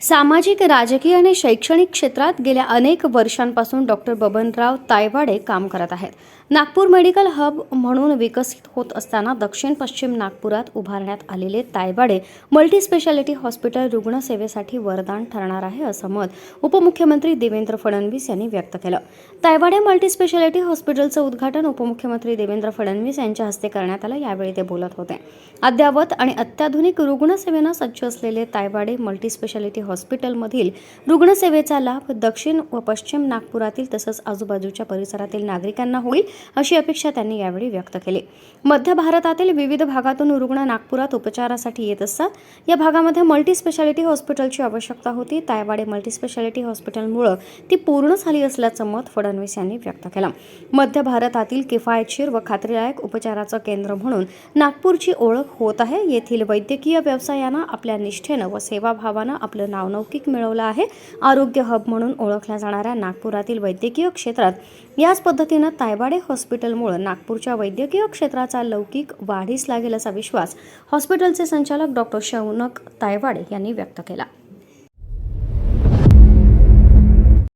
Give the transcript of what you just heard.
सामाजिक राजकीय आणि शैक्षणिक क्षेत्रात गेल्या अनेक वर्षांपासून डॉक्टर बबनराव तायवाडे काम करत आहेत. नागपूर मेडिकल हब म्हणून विकसित होत असताना दक्षिण पश्चिम नागपुरात उभारण्यात आलेले तायवाडे मल्टीस्पेशालिटी हॉस्पिटल रुग्णसेवेसाठी वरदान ठरणार आहे असं मत उपमुख्यमंत्री देवेंद्र फडणवीस यांनी व्यक्त केलं. तायवाडे मल्टीस्पेशालिटी हॉस्पिटलचं उद्घाटन उपमुख्यमंत्री देवेंद्र फडणवीस यांच्या हस्ते करण्यात आलं यावेळी ते बोलत होते. अद्ययावत आणि अत्याधुनिक रुग्णसेवेनं सज्ज असलेले तायवाडे मल्टीस्पेशालिटी हॉस्पिटलमधील रुग्णसेवेचा लाभ दक्षिण व पश्चिम नागपुरातील तसंच आजूबाजूच्या परिसरातील नागरिकांना होईल अशी अपेक्षा त्यांनी यावेळी व्यक्त केली. मध्य भारतातील विविध भागातून रुग्ण नागपुरात उपचारासाठी येत असतात. या भागामध्ये मल्टीस्पेशालिटी हॉस्पिटलची आवश्यकता होती. तायवाडे मल्टीस्पेशालिटी हॉस्पिटलमुळं ती पूर्ण झाली असल्याचं मत फडणवीस यांनी व्यक्त केलं. मध्य भारतातील किफायतशीर व खात्रीलायक उपचाराचं केंद्र म्हणून नागपूरची ओळख होत आहे. येथील वैद्यकीय व्यवसायानं आपल्या निष्ठेनं व सेवाभावानं आपलं नावलौकिक मिळवलं आहे. आरोग्य हब म्हणून ओळखल्या जाणाऱ्या नागपुरातील वैद्यकीय क्षेत्रात. याच पद्धतीनं तायबाडे हॉस्पिटलमुळं नागपूरच्या वैद्यकीय क्षेत्राचा लौकिक वाढीस लागेल असा विश्वास हॉस्पिटलचे संचालक डॉक्टर शौनक तायवाडे यांनी व्यक्त केला.